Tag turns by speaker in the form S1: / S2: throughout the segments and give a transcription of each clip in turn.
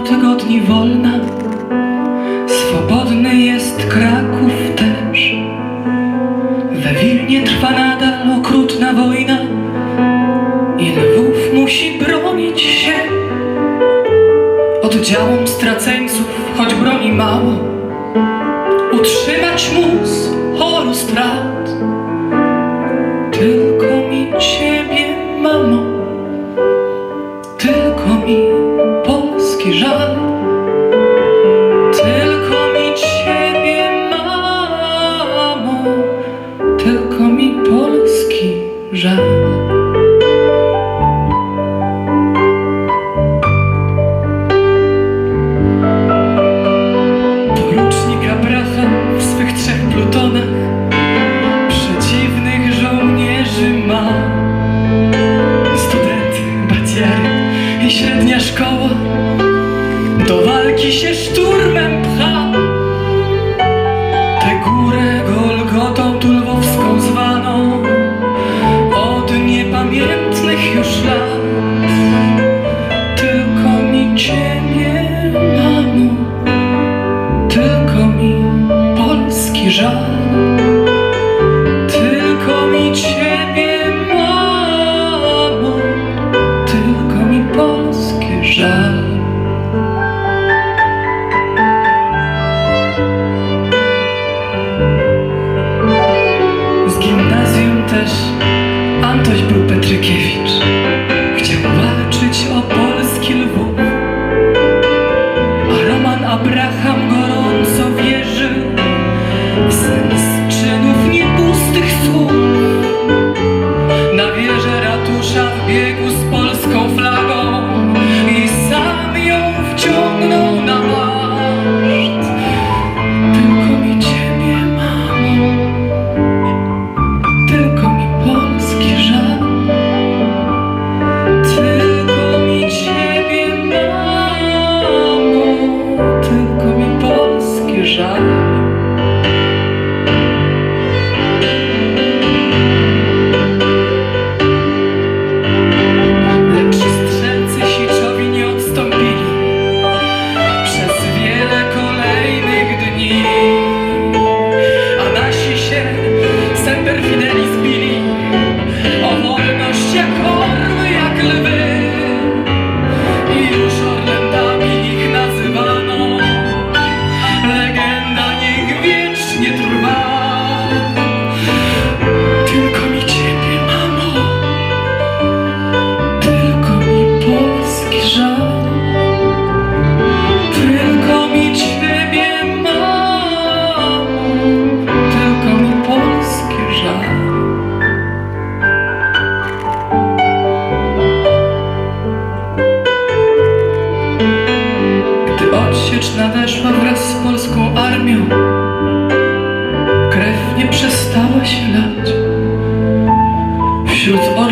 S1: Tygodni wolna, swobodny jest Kraków też. We Wilnie trwa nadal okrutna wojna i Lwów musi bronić się. Oddziałom straceńców, choć broni mało, utrzymać mus choru strat. Tylko mi ciebie, mamo, tylko mi żal. shine.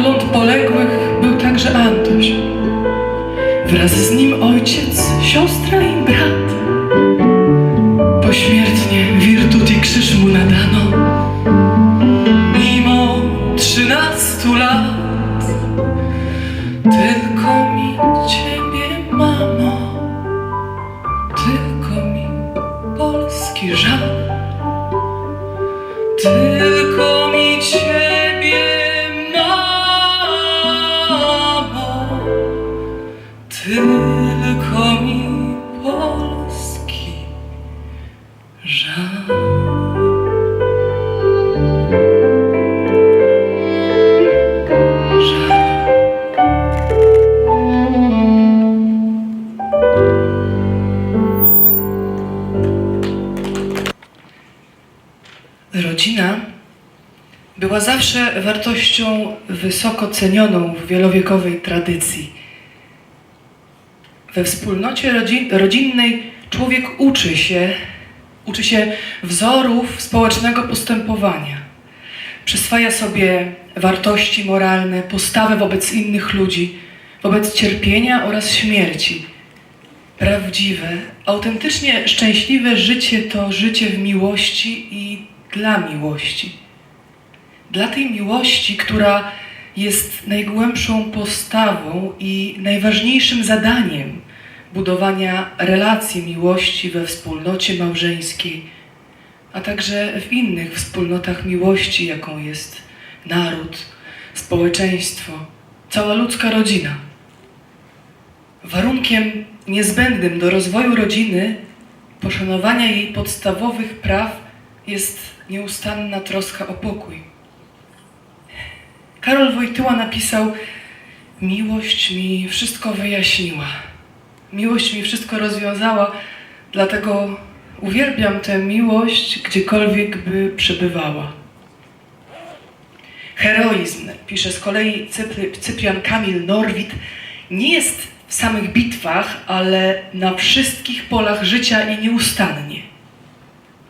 S1: Wśród poległych był także Antoś. Wraz z nim ojciec, siostra i brat. Pośmiertnie wirtuti krzyż mu nadano. Mimo trzynastu lat, tylko mi ciebie, Rodzina była zawsze wartością wysoko cenioną w wielowiekowej tradycji. We wspólnocie rodzi- rodzinnej człowiek uczy się, uczy się wzorów społecznego postępowania. Przyswaja sobie wartości moralne, postawę wobec innych ludzi, wobec cierpienia oraz śmierci. Prawdziwe, autentycznie szczęśliwe życie to życie w miłości i dla miłości. Dla tej miłości, która jest najgłębszą postawą i najważniejszym zadaniem budowania relacji miłości we wspólnocie małżeńskiej, a także w innych wspólnotach miłości, jaką jest naród, społeczeństwo, cała ludzka rodzina. Warunkiem niezbędnym do rozwoju rodziny, poszanowania jej podstawowych praw jest nieustanna troska o pokój. Karol Wojtyła napisał: Miłość mi wszystko wyjaśniła. Miłość mi wszystko rozwiązała, dlatego uwielbiam tę miłość, gdziekolwiek by przebywała. Heroizm, pisze z kolei Cyprian Kamil Norwid, nie jest w samych bitwach, ale na wszystkich polach życia i nieustannie.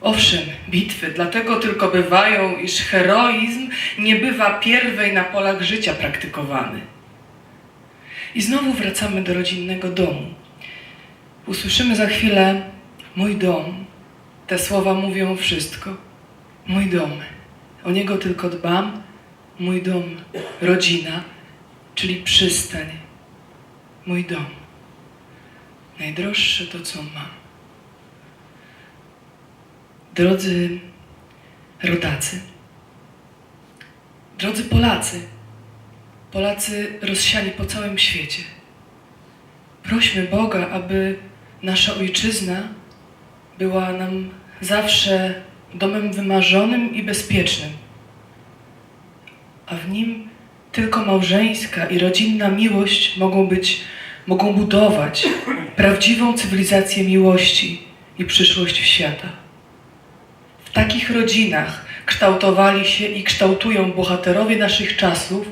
S1: Owszem, bitwy, dlatego tylko bywają, iż heroizm nie bywa pierwej na polach życia praktykowany. I znowu wracamy do rodzinnego domu. Usłyszymy za chwilę mój dom. Te słowa mówią wszystko. Mój dom. O niego tylko dbam. Mój dom, rodzina, czyli przystań. Mój dom. Najdroższe to, co mam. Drodzy rodacy, drodzy Polacy, Polacy rozsiani po całym świecie. Prośmy Boga, aby nasza ojczyzna była nam zawsze domem wymarzonym i bezpiecznym, a w nim tylko małżeńska i rodzinna miłość mogą być, mogą budować prawdziwą cywilizację miłości i przyszłość świata. W takich rodzinach kształtowali się i kształtują bohaterowie naszych czasów,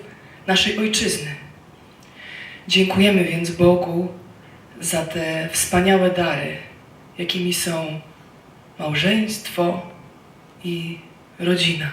S1: naszej ojczyzny. Dziękujemy więc Bogu za te wspaniałe dary, jakimi są małżeństwo i rodzina.